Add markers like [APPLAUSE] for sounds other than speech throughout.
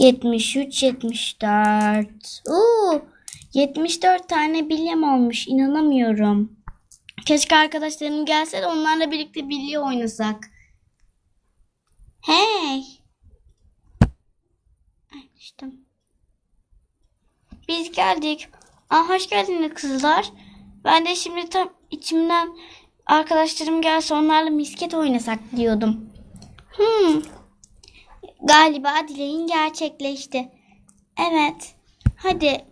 73, 74. Oo, 74 tane bilyem olmuş. İnanamıyorum. Keşke arkadaşlarım gelse de onlarla birlikte bilye oynasak. Hey. Ay, işte. Biz geldik. Aa, hoş geldiniz kızlar. Ben de şimdi tam içimden arkadaşlarım gelse onlarla misket oynasak diyordum. Hmm. Galiba dileğin gerçekleşti. Evet. Hadi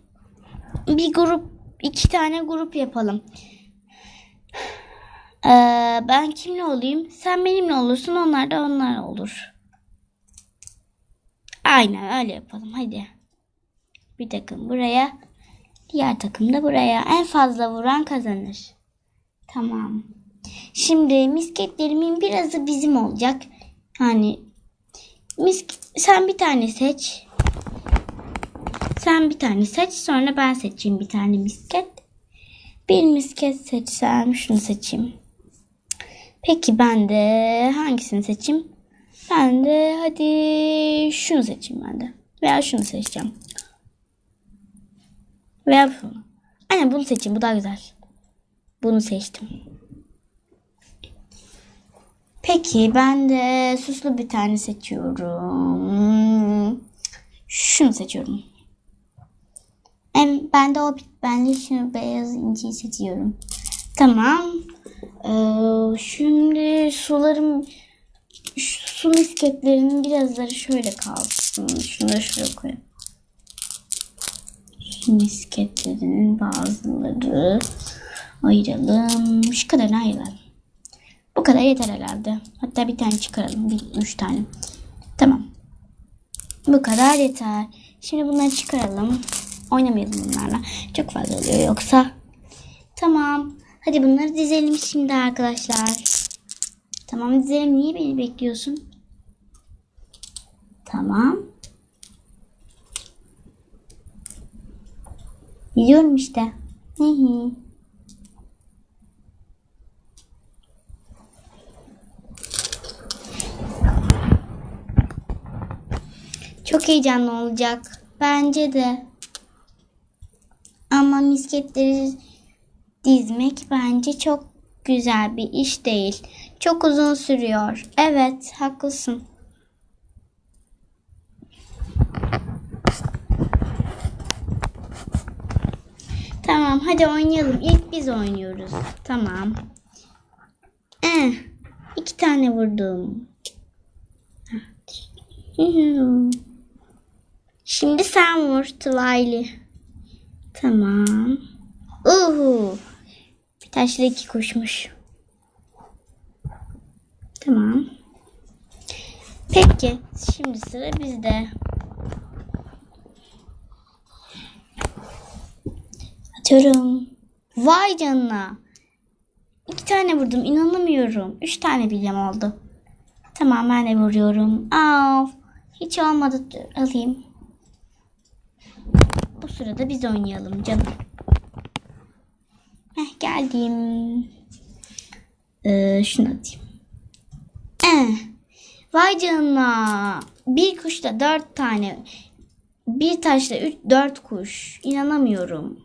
bir grup, iki tane grup yapalım. Ee, ben kimle olayım? Sen benimle olursun, onlar da onlar olur. Aynen öyle yapalım. Hadi. Bir takım buraya, diğer takım da buraya. En fazla vuran kazanır. Tamam. Şimdi misketlerimin birazı bizim olacak. Hani misk sen bir tane seç. Sen bir tane seç. Sonra ben seçeyim bir tane misket. Bir misket seçsem şunu seçeyim. Peki ben de hangisini seçeyim? Ben de hadi şunu seçeyim ben de. Veya şunu seçeceğim. Veya bunu. Aynen bunu seçeyim. Bu daha güzel. Bunu seçtim. Peki ben de suslu bir tane seçiyorum. Şunu seçiyorum. Em, ben de o ben de şunu beyaz inciyi seçiyorum. Tamam. Ee, şimdi sularım şu su misketlerinin birazları şöyle kalsın. Şunları şuraya koyayım. Su misketlerinin bazıları ayıralım. Şu kadarını ayıralım. Bu kadar yeter herhalde. Hatta bir tane çıkaralım. Bir, üç tane. Tamam. Bu kadar yeter. Şimdi bunları çıkaralım. Oynamayalım bunlarla. Çok fazla oluyor yoksa. Tamam. Hadi bunları dizelim şimdi arkadaşlar. Tamam dizelim. Niye beni bekliyorsun? Tamam. Biliyorum işte. Hı hı. Çok heyecanlı olacak. Bence de. Ama misketleri dizmek bence çok güzel bir iş değil. Çok uzun sürüyor. Evet, haklısın. Tamam, hadi oynayalım. İlk biz oynuyoruz. Tamam. Eh, iki tane vurdum. Hı. Şimdi sen vur Twi'li. Tamam. Uhu. Bir taşla iki kuşmuş. Tamam. Peki. Şimdi sıra bizde. Atıyorum. Vay canına. İki tane vurdum. inanamıyorum. Üç tane bilyem oldu. Tamam ben de vuruyorum. Av. Hiç olmadı. Alayım. Sırada biz oynayalım canım. Heh, geldim. Ee, şunu atayım. Eh, vay canına. Bir kuşta dört tane. Bir taşla üç, dört kuş. İnanamıyorum.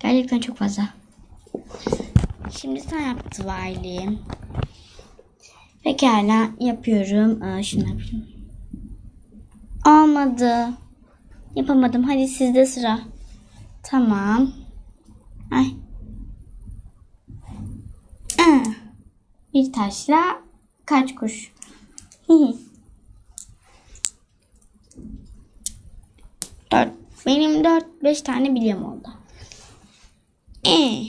Gerçekten çok fazla. Şimdi sen yaptı Vayli. Pekala yapıyorum. Aa, şunu yapayım. Olmadı. Yapamadım. Hadi sizde sıra. Tamam. Ay. Aa, bir taşla kaç kuş? [LAUGHS] dört. Benim dört, beş tane bilyem oldu. Ee.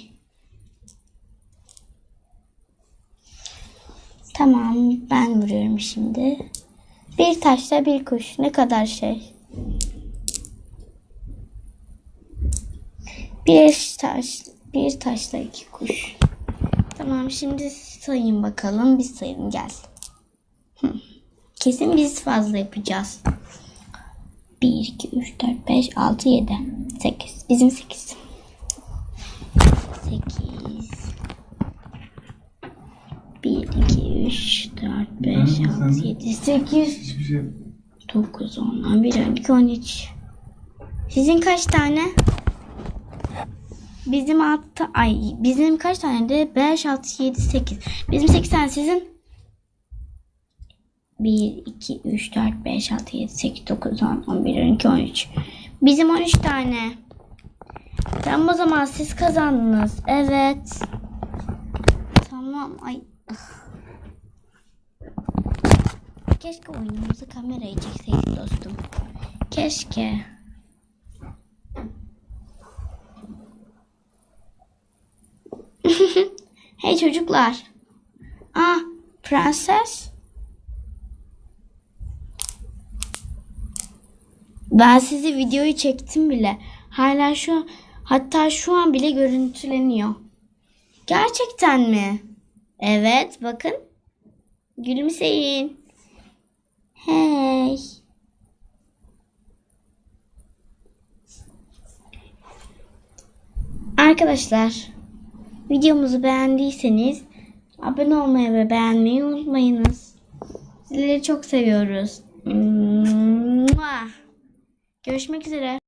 Tamam, ben vuruyorum şimdi. Bir taşla bir kuş. Ne kadar şey. Bir taş, bir taşla iki kuş. Tamam şimdi sayın bakalım. Biz sayalım gel. Kesin biz fazla yapacağız. 1, 2, 3, 4, 5, 6, 7, 8. Bizim 8. 8. 1, 2, 3, 4, 5, 6, 7, 8, Hiçbir şey. 9, 10, 11, 12, 13. Sizin kaç tane? Bizim 6 ay bizim kaç tane de 5 6 7 8. Bizim 8 tane sizin 1 2 3 4 5 6 7 8 9 10 11 12 13. Bizim 13 tane. Tamam o zaman siz kazandınız. Evet. Tamam. Ay. ah. Keşke oyunumuzu kameraya çekseydik dostum. Keşke. Hey çocuklar. Ah, prenses. Ben sizi videoyu çektim bile. Hala şu hatta şu an bile görüntüleniyor. Gerçekten mi? Evet, bakın. Gülümseyin. Hey. Arkadaşlar, videomuzu beğendiyseniz abone olmayı ve beğenmeyi unutmayınız. Sizleri çok seviyoruz. Görüşmek üzere.